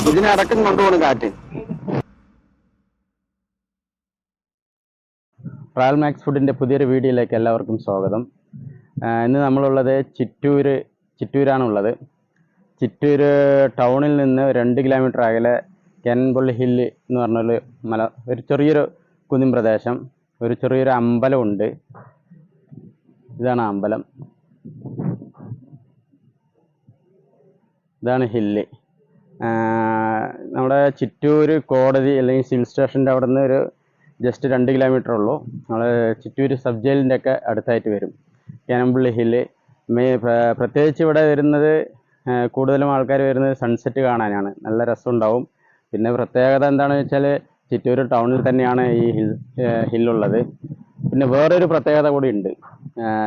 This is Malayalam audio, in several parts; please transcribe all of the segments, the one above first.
ഇതിനടക്കം കൊണ്ടുപോകണം കാറ്റ്. റയൽ മാക്സ് ഫുഡിന്റെ പുതിയൊരു വീഡിയോയിലേക്ക് എല്ലാവർക്കും സ്വാഗതം. ഇന്ന് നമ്മളുള്ളത് ചിറ്റൂര് ചിറ്റൂരാണുള്ളത്. ചിറ്റൂർ ടൗണിൽ നിന്ന് രണ്ട് കിലോമീറ്റർ അകലെ കെൻപള്ളി ഹില്ല് എന്ന് പറഞ്ഞൊരു മല ഒരു ചെറിയൊരു കുന്നിൻ പ്രദേശം ഒരു ചെറിയൊരു അമ്പലമുണ്ട് ഇതാണ് അമ്പലം. ഇതാണ് ഹില്ല്. നമ്മുടെ ചിറ്റൂർ കോടതി അല്ലെങ്കിൽ സിവിൽ സ്റ്റേഷന്റെ അവിടെ നിന്ന് ഒരു ജസ്റ്റ് രണ്ട് കിലോമീറ്റർ ഉള്ളൂ. നമ്മൾ ചിറ്റൂർ സബ് ജയിലിന്റെ ഒക്കെ അടുത്തായിട്ട് വരും. കേനമ്പള്ളി ഹില്ല് മെയ് പ്ര- പ്രത്യേകിച്ച് ഇവിടെ വരുന്നത് കൂടുതലും ആൾക്കാർ വരുന്നത് സൺസെറ്റ് കാണാനാണ്. നല്ല രസമുണ്ടാവും. പിന്നെ പ്രത്യേകത എന്താണെന്ന് വെച്ചാൽ ചിറ്റൂർ ടൗണിൽ തന്നെയാണ് ഈ ഹിൽ ഹില്ലുള്ളത്. പിന്നെ വേറൊരു പ്രത്യേകത കൂടി ഉണ്ട്.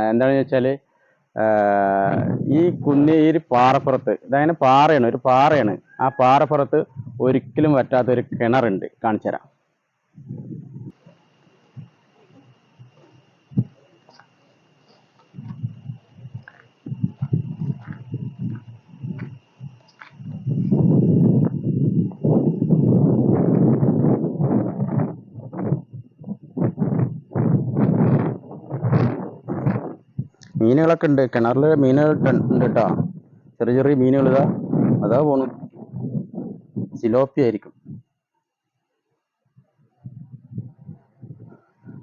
എന്താണെന്ന് വെച്ചാൽ ഈ കുന്നി ഈ പാറപ്പുറത്ത് ഇതങ്ങനെ പാറയാണ് ഒരു പാറയാണ്. ആ പാറപ്പുറത്ത് ഒരിക്കലും പറ്റാത്ത ഒരു കിണറുണ്ട്. കാണിച്ചു തരാം. മീനുകളൊക്കെ ഉണ്ട്. കിണറിൽ മീനുകൾ ഉണ്ട് കേട്ടോ ചെറിയ ചെറിയ മീനുകൾ ഇതാ. അതാ പോണു. സിലോപ്പി ആയിരിക്കും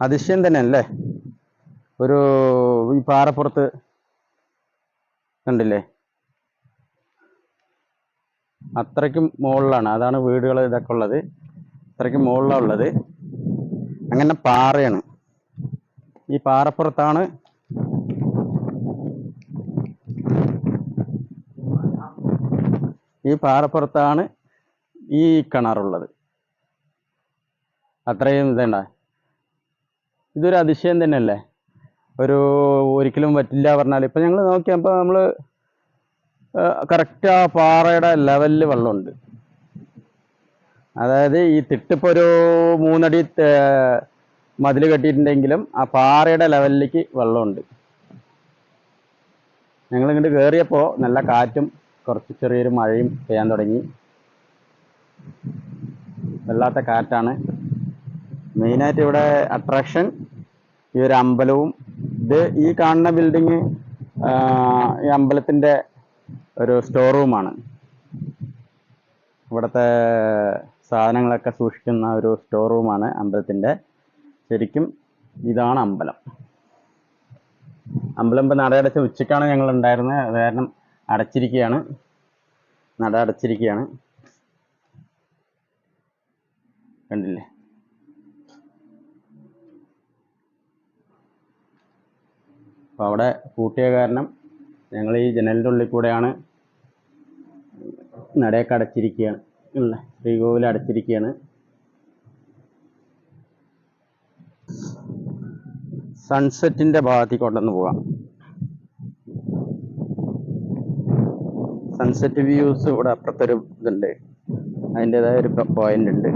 അതിശയം തന്നെ അല്ലേ ഒരു ഈ പാറപ്പുറത്ത് കണ്ടില്ലേ? അത്രയ്ക്കും മുകളിലാണ്. അതാണ് വീടുകൾ ഇതൊക്കെ ഉള്ളത്. അത്രയ്ക്കും മുകളിലാണ് ഉള്ളത്. അങ്ങനെ പാറയാണ്. ഈ പാറപ്പുറത്താണ് ഈ പാറപ്പുറത്താണ് ഈ കിണറുള്ളത്. അത്രയും ഇതേണ്ട. ഇതൊരു അതിശയം തന്നെയല്ലേ? ഒരു ഒരിക്കലും പറ്റില്ല പറഞ്ഞാൽ ഇപ്പം ഞങ്ങൾ നോക്കിയപ്പോൾ നമ്മൾ കറക്റ്റ് ആ പാറയുടെ ലെവലിൽ വെള്ളമുണ്ട്. അതായത് ഈ തിട്ടിപ്പോൾ ഒരു മൂന്നടി മതിൽ കെട്ടിയിട്ടുണ്ടെങ്കിലും ആ പാറയുടെ ലെവലിലേക്ക് വെള്ളമുണ്ട്. ഞങ്ങളിങ്ങോട്ട് കയറിയപ്പോൾ നല്ല കാറ്റും കുറച്ച് ചെറിയൊരു മഴയും പെയ്യാൻ തുടങ്ങി. വല്ലാത്ത കാറ്റാണ്. മെയിനായിട്ട് ഇവിടെ അട്രാക്ഷൻ ഈ ഒരു അമ്പലവും. ഇത് ഈ കാണുന്ന ബിൽഡിങ് ഈ അമ്പലത്തിന്റെ ഒരു സ്റ്റോർ റൂമാണ് ഇവിടുത്തെ സാധനങ്ങളൊക്കെ സൂക്ഷിക്കുന്ന ഒരു സ്റ്റോർ റൂമാണ് അമ്പലത്തിന്റെ ശരിക്കും ഇതാണ് അമ്പലം. അമ്പലം ഇപ്പോൾ നട അടച്ച ഉച്ചയ്ക്കാണ് ഞങ്ങൾ ഉണ്ടായിരുന്നത്. അത് കാരണം അടച്ചിരിക്കുകയാണ്. നട അടച്ചിരിക്കുകയാണ്. കണ്ടില്ലേ? അപ്പോൾ അവിടെ പൂട്ടിയ കാരണം ഞങ്ങൾ ഈ ജനലിന്റെ ഉള്ളിൽ കൂടെയാണ് നടയൊക്കെ അടച്ചിരിക്കുകയാണ്. അല്ലേ ശ്രീകോവിൽ അടച്ചിരിക്കുകയാണ്. സൺസെറ്റിന്റെ ഭാഗത്തേക്ക് കൊണ്ടുവന്ന് പോകാം. സൺസെറ്റ് വ്യൂസ് ഇവിടെ അപ്പുറത്തൊരു ഇതുണ്ട്. അതിന്റെതായ ഒരു പോയിന്റ് ഉണ്ട്.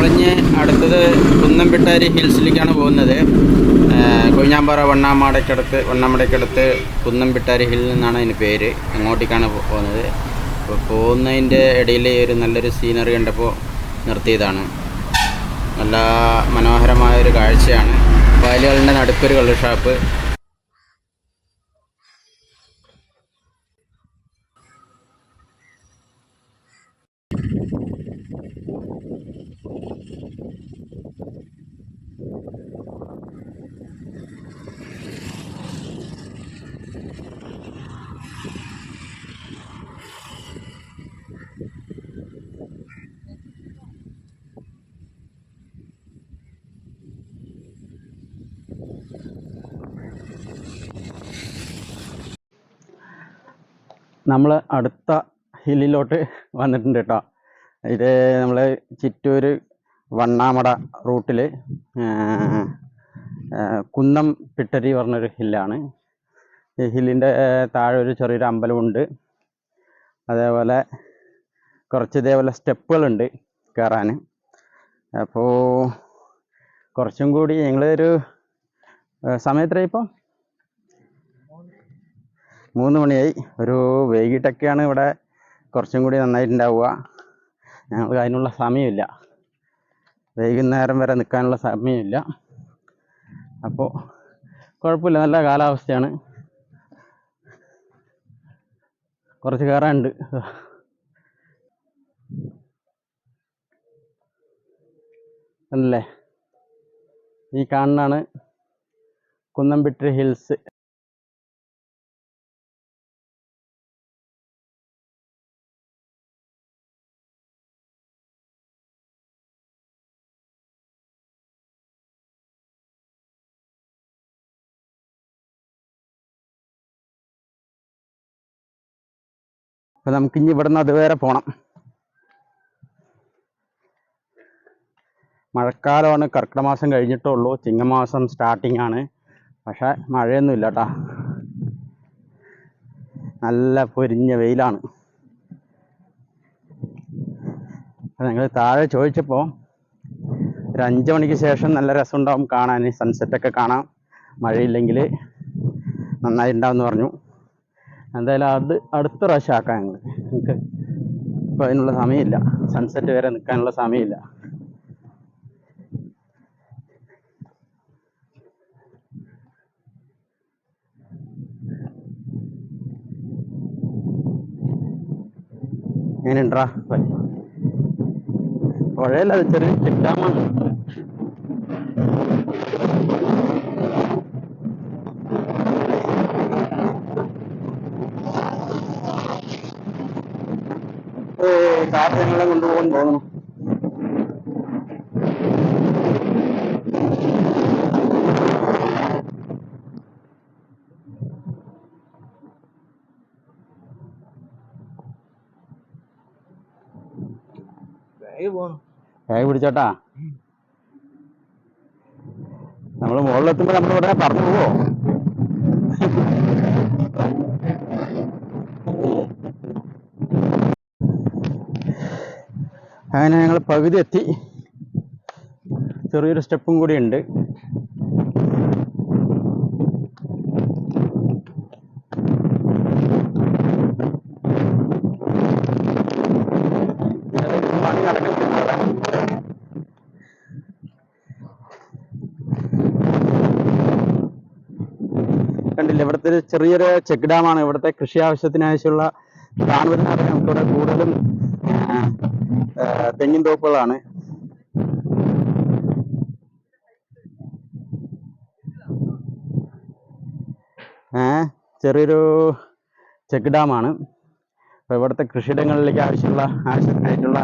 നമ്മളിഞ്ഞ് അടുത്തത് കുന്നംപിട്ടാരി ഹിൽസിലേക്കാണ് പോകുന്നത്. കൊഴിഞ്ഞാമ്പാറ വണ്ണാമാടയ്ക്കടുത്ത് വണ്ണാമടയ്ക്കടുത്ത് കുന്നംപിട്ടാരി ഹിൽ എന്നാണ് അതിന് പേര്. അങ്ങോട്ടേക്കാണ് പോകുന്നത്. അപ്പോൾ പോകുന്നതിന്റെ ഇടയിൽ ഒരു നല്ലൊരു സീനറി കണ്ടപ്പോൾ നിർത്തിയതാണ്. നല്ല മനോഹരമായ ഒരു കാഴ്ചയാണ്. വയലുകളുടെ നടുക്കൊരു കള്ള് ഷാപ്പ്. നമ്മൾ അടുത്ത ഹില്ലിലോട്ട് വന്നിട്ടുണ്ട് കേട്ടോ. ഇത് നമ്മൾ ചിറ്റൂർ വണ്ണാമട റൂട്ടിൽ കുന്നം പിട്ടരി പറഞ്ഞൊരു ഹില്ലാണ്. ഈ ഹില്ലിന്റെ താഴെ ഒരു ചെറിയൊരു അമ്പലമുണ്ട്. അതേപോലെ കുറച്ച് ഇതേപോലെ സ്റ്റെപ്പുകളുണ്ട് കയറാൻ അപ്പോൾ കുറച്ചും കൂടി ഞങ്ങളൊരു സമയത്ര ഇപ്പോൾ മൂന്ന് മണിയായി. ഒരു വൈകിട്ടൊക്കെയാണ് ഇവിടെ കുറച്ചും കൂടി നന്നായിട്ടുണ്ടാവുക. ഞങ്ങൾക്ക് അതിനുള്ള സമയമില്ല. വൈകുന്നേരം വരെ നിൽക്കാനുള്ള സമയമില്ല. അപ്പോൾ കുഴപ്പമില്ല. നല്ല കാലാവസ്ഥയാണ്. കുറച്ച് കയറാനുണ്ട്. അല്ലേ? ഈ കാണുന്നതാണ് കുന്നംപിട്ടി ഹിൽസ്. അപ്പൊ നമുക്ക് ഇനി ഇവിടുന്ന് അതുവരെ പോകണം മഴക്കാലമാണ് കർക്കിട മാസം കഴിഞ്ഞിട്ടേ ഉള്ളൂ ചിങ്ങമാസം സ്റ്റാർട്ടിംഗ് ആണ്. പക്ഷേ മഴയൊന്നും ഇല്ല കേട്ടാ നല്ല പൊരിഞ്ഞ വെയിലാണ്. ഞങ്ങൾ താഴെ ചോദിച്ചപ്പോൾ ഒരു അഞ്ച് മണിക്ക് ശേഷം നല്ല രസമുണ്ടാവും കാണാൻ സൺസെറ്റൊക്കെ കാണാം. മഴയില്ലെങ്കിൽ നന്നായി ഉണ്ടാവുമെന്ന് പറഞ്ഞു. എന്തായാലും അത് അടുത്ത പ്രാവശ്യം ആക്കാം ഞങ്ങൾ നമുക്ക് ഇപ്പം അതിനുള്ള സമയമില്ല. സൺസെറ്റ് വരെ നിൽക്കാനുള്ള സമയമില്ല. എങ്ങനെയുണ്ടാ പുഴയല്ല അത് ചെറിയ ചെക്ക് ഞങ്ങളെ കൊണ്ടുപോകാൻ തോന്നുന്നു കൈ പിടിച്ചോട്ടാ. നമ്മൾ മുകളിലെത്തുമ്പോ നമ്മൾ ഉടനെ പറഞ്ഞു പോവോ? അങ്ങനെ ഞങ്ങൾ പകുതി എത്തി ചെറിയൊരു സ്റ്റെപ്പും കൂടി ഉണ്ട്. കണ്ടില്ല ഇവിടുത്തെ ചെറിയൊരു ചെക്ക് ഡാമാണ്. ഇവിടുത്തെ കൃഷി ആവശ്യത്തിനാവശ്യമുള്ള കാണുന്നതിനകത്ത് നമുക്കിവിടെ കൂടുതലും തെങ്ങിൻ തോപ്പുകളാണ്. ചെറിയൊരു ചെക്ക് ഡാമാണ്. അപ്പോൾ ഇവിടുത്തെ കൃഷിയിടങ്ങളിലേക്ക് ആവശ്യമുള്ള ആവശ്യത്തിനായിട്ടുള്ള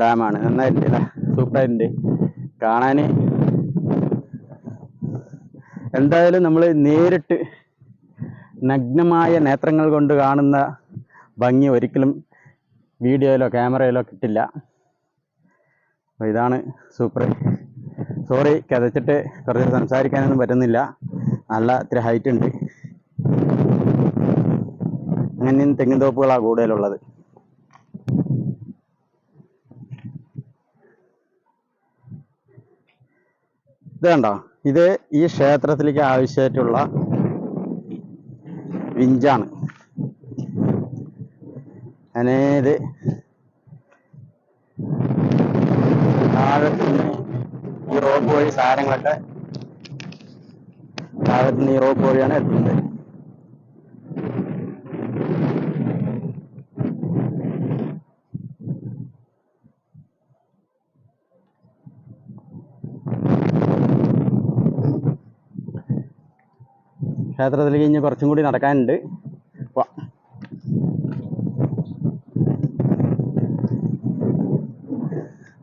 ഡാമാണ്. നന്നായിട്ടുണ്ട് ഇതാ സൂപ്പറായിട്ടുണ്ട്. കാണാൻ എന്തായാലും നമ്മൾ നേരിട്ട് നഗ്നമായ നേത്രങ്ങൾ കൊണ്ട് കാണുന്ന ഭംഗി ഒരിക്കലും വീഡിയോയിലോ ക്യാമറയിലോ കിട്ടില്ല. അപ്പോൾ ഇതാണ് സൂപ്പർ. സോറി കിതച്ചിട്ട് കുറച്ച് സംസാരിക്കാനൊന്നും പറ്റുന്നില്ല. നല്ല ഇത്തിരി ഹൈറ്റ് ഉണ്ട്. അങ്ങനെയും തെങ്ങിൻ തോപ്പുകളാണ് കൂടുതലുള്ളത്. ഇത് കണ്ടോ? ഇത് ഈ ക്ഷേത്രത്തിലേക്ക് ആവശ്യമായിട്ടുള്ള വിഞ്ചാണ്. അങ്ങനെ ഇത് താഴത്തുനിന്ന് ഈ റോപ്പ് വഴി സാധനങ്ങളൊക്കെ താഴത്തുനിന്ന് ഈ റോപ്പ് വഴിയാണ് എത്തുന്നത്. ക്ഷേത്രത്തിലേക്ക് ഇനി കുറച്ചും കൂടി നടക്കാനുണ്ട്. വാ.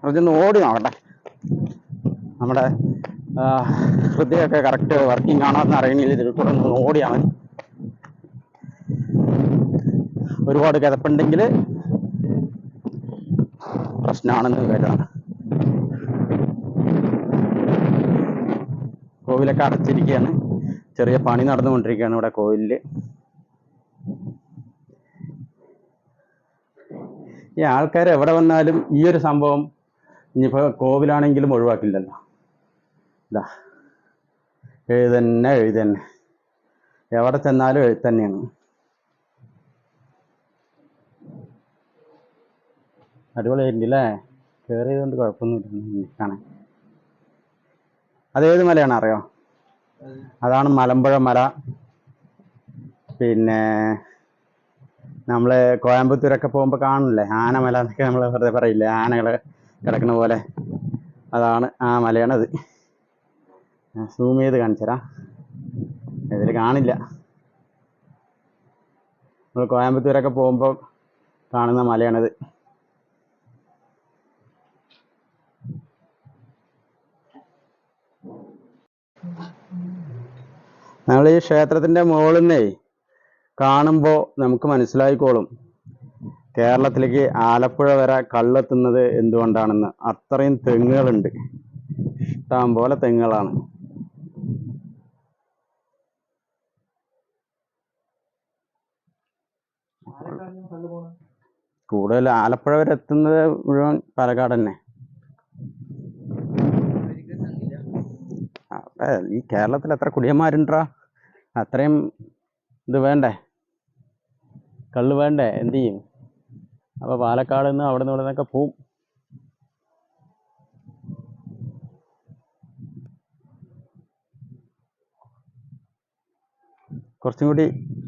കുറച്ചൊന്ന് ഓടി നോക്കട്ടെ. നമ്മുടെ ഹൃദയമൊക്കെ കറക്റ്റ് വർക്കിംഗ് ആണോ എന്ന് അറിയണമെങ്കിൽ ഇതിൽ കൂടെ ഒന്ന് മതി ഒരുപാട് കിതപ്പുണ്ടെങ്കിൽ പ്രശ്നമാണെന്ന് കരുതാണ് കോവിലൊക്കെ അടച്ചിരിക്കുകയാണ്. ചെറിയ പണി നടന്നുകൊണ്ടിരിക്കുകയാണ് ഇവിടെ കോവിലിൽ ഈ ആൾക്കാർ എവിടെ വന്നാലും ഈ ഒരു സംഭവം ഇനിയിപ്പോൾ കോവിലാണെങ്കിലും ഒഴിവാക്കില്ലല്ലോ. ഇതാ എഴുതന്നെ എഴുതന്നെ. എവിടെ ചെന്നാലും എഴുത്തന്നെയാണ് അടിപൊളിയായിട്ടുണ്ട് അല്ലേ കയറിയതുകൊണ്ട് കുഴപ്പമൊന്നുമില്ല. കാണാൻ അതേത് മലയാണ് അറിയോ? അതാണ് മലമ്പുഴ മല. പിന്നെ നമ്മൾ കോയമ്പത്തൂരൊക്കെ പോകുമ്പോൾ കാണില്ലേ ആനമല എന്നൊക്കെ നമ്മൾ വെറുതെ പറയില്ലേ? ആനകൾ കിടക്കുന്ന പോലെ. അതാണ് ആ മലയാണത്. സൂം ചെയ്ത് കാണിച്ചരാ ഇതിൽ കാണില്ല. നമ്മൾ കോയമ്പത്തൂരൊക്കെ പോകുമ്പോൾ കാണുന്ന മലയാണത്. നമ്മൾ ഈ ക്ഷേത്രത്തിന്റെ മുകളിൽ നിന്നേ കാണുമ്പോൾ നമുക്ക് മനസ്സിലായിക്കോളും. കേരളത്തിലേക്ക് ആലപ്പുഴ വരെ കള്ളെത്തുന്നത് എന്തുകൊണ്ടാണെന്ന് അത്രയും തെങ്ങുകളുണ്ട്. ഇഷ്ടം പോലെ തെങ്ങുകളാണ്. കൂടുതൽ ആലപ്പുഴ വരെ എത്തുന്നത് മുഴുവൻ പാലക്കാട് തന്നെ. ഈ കേരളത്തിൽ എത്ര കുടിയന്മാരുണ്ടാ അത്രയും ഇത് വേണ്ടേ? കള്ള് വേണ്ടേ? എന്ത് ചെയ്യും? അപ്പൊ പാലക്കാട് നിന്ന് അവിടെ നിന്ന് ഇവിടെ നിന്നൊക്കെ പോവും. കുറച്ചും കൂടി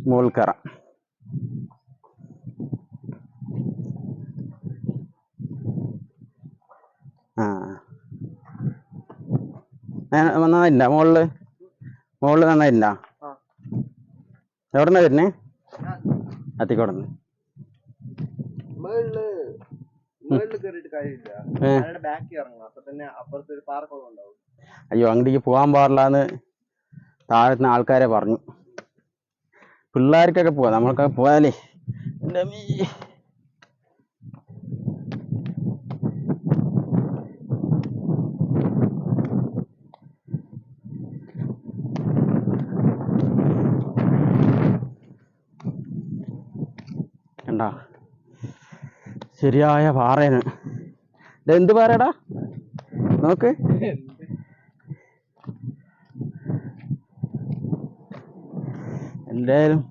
മുകളിൽ കയറാം. നന്നായില്ല? മുകളിൽ മുകളിൽ നന്നായില്ല? എവിടെന്നാ വരുന്നേ? അത്തിക്കോടുന്ന് അയ്യോ അങ്ങോട്ടേക്ക് പോകാൻ പാടില്ലാന്ന് താഴ്ന്ന ആൾക്കാരെ പറഞ്ഞു. പിള്ളേർക്കൊക്കെ പോവാം. നമ്മൾക്കൊക്കെ പോയാലേ. കണ്ടാ? ശരിയായ പാറയാണ്. എന്ത് പാറയടാ? നോക്ക്. എന്തായാലും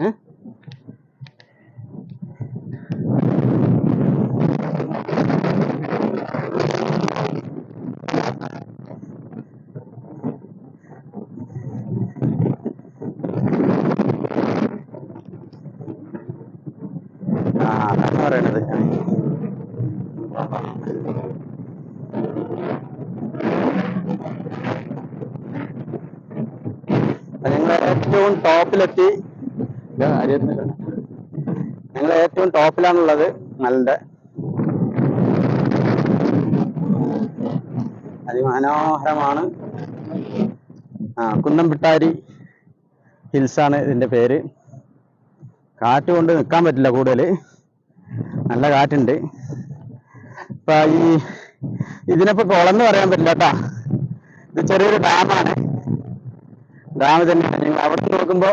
ഏ? ആ അതാണ് പറയണത് ഞങ്ങൾ ഏറ്റവും ടോപ്പിലെത്തി ഞങ്ങൾ ഏറ്റവും ടോപ്പിലാണുള്ളത് മലന്റെ അതിമനോഹരമാണ്. ആ കുന്നംപിട്ടാരി ഹിൽസ് ആണ് ഇതിന്റെ പേര്. കാറ്റ് കൊണ്ട് നിൽക്കാൻ പറ്റില്ല കൂടുതൽ നല്ല കാറ്റുണ്ട്. ഇപ്പൊ ഈ ഇതിനിപ്പോ എന്ന് പറയാൻ പറ്റില്ല കേട്ടാ. ഇത് ചെറിയൊരു ഡാമാണ്. ഡാം തന്നെയാണ് അവിടെ നോക്കുമ്പോ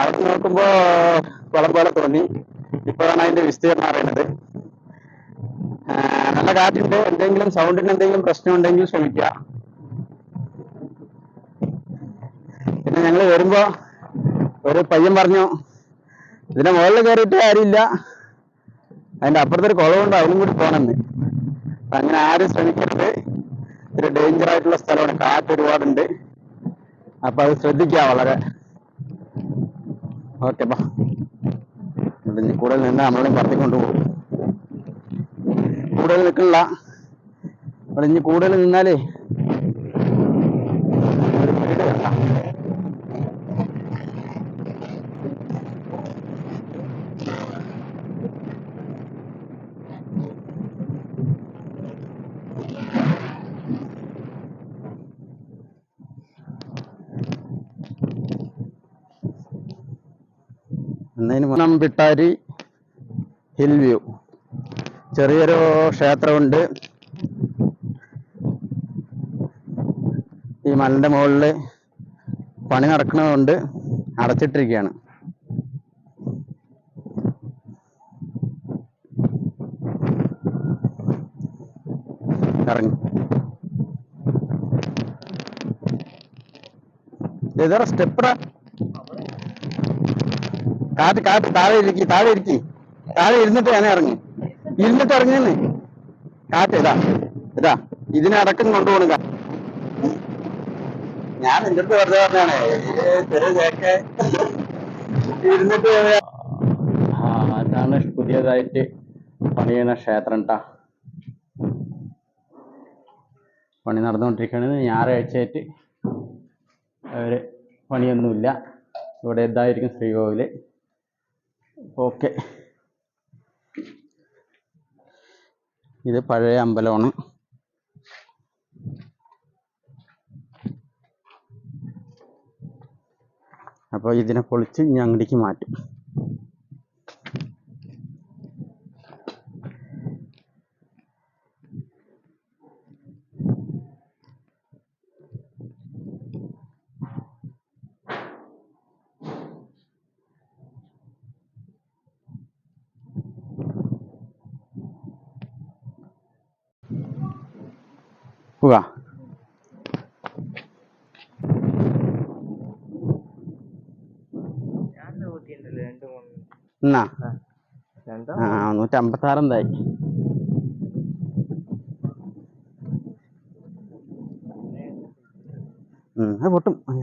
അവിടെ നോക്കുമ്പോ കുളം പോലെ തോന്നി. ഇപ്പോഴാണ് അതിന്റെ വിസ്തീർണം അറിയുന്നത്. ആ, നല്ല കാറ്റുണ്ട്. എന്തെങ്കിലും സൗണ്ടിന് എന്തെങ്കിലും പ്രശ്നം ഉണ്ടെങ്കിൽ ശ്രമിക്ക പിന്നെ ഞങ്ങൾ വരുമ്പോ ഒരു പയ്യൻ പറഞ്ഞു ഇതിന്റെ മുകളിൽ കയറിയിട്ട് കാര്യമില്ല. അതിന്റെ അപ്പുറത്തൊരു കുളമുണ്ട് അതിലും കൂടി പോണെന്ന് അങ്ങനെ ആരും ശ്രമിക്കരുത്. ഒരു ഡേഞ്ചർ ആയിട്ടുള്ള സ്ഥലമാണ്. കാറ്റ് ഒരുപാടുണ്ട്. അപ്പൊ അത് ശ്രദ്ധിക്കുക വളരെ. ഓക്കെ കൂടുതൽ നിന്ന് നമ്മളും പറത്തിക്കൊണ്ട് പോകും. കൂടുതൽ നിൽക്കണില്ല. ഇവിടെ ഇനി കൂടുതൽ നിന്നാലേ പിട്ടാരി ഹിൽ വ്യൂ. ചെറിയൊരു ക്ഷേത്രമുണ്ട്. ഈ മലന്റെ മുകളിൽ പണി നടക്കുന്നതുകൊണ്ട് അടച്ചിട്ടിരിക്കുകയാണ്. ഇറങ്ങി. ഏതാ സ്റ്റെപ്പറ കാറ്റ് കാറ്റ് താഴെ ഇരിക്കി താഴെ ഇരിക്കി. താഴെ ഇരുന്നിട്ട് ഞാൻ ഇറങ്ങി. ഇരുന്നിട്ട് ഇറങ്ങിയെന്ന്. കാറ്റ് ഇതാ ഇതാ ഇതിനടക്കം കൊണ്ടുപോകണം ഞാൻ നിന്റെ അടുത്ത് വെറുതെ പറഞ്ഞാണ് ഇരുന്നിട്ട് അതാണ് പുതിയതായിട്ട് പണിയുന്ന ക്ഷേത്രം ട്ടാ. പണി നടന്നുകൊണ്ടിരിക്കുന്നത് ഞായറാഴ്ചയായിട്ട് അവർ പണിയൊന്നുമില്ല. ഇവിടെ ഇതായിരിക്കും ശ്രീകോവിൽ. ഓക്കെ. ഇത് പഴയ അമ്പലമാണ്. അപ്പോൾ ഇതിനെ പൊളിച്ച് ഇനി അങ്ങോട്ടേക്ക് മാറ്റും പോകാ ഞാൻ നോക്കിയിട്ടുണ്ടല്ലോ രണ്ട് മൂന്ന് എന്നാ? ആ. നൂറ്റമ്പത്താറ് എന്തായി ഉം, അത് പൊട്ടും. അത്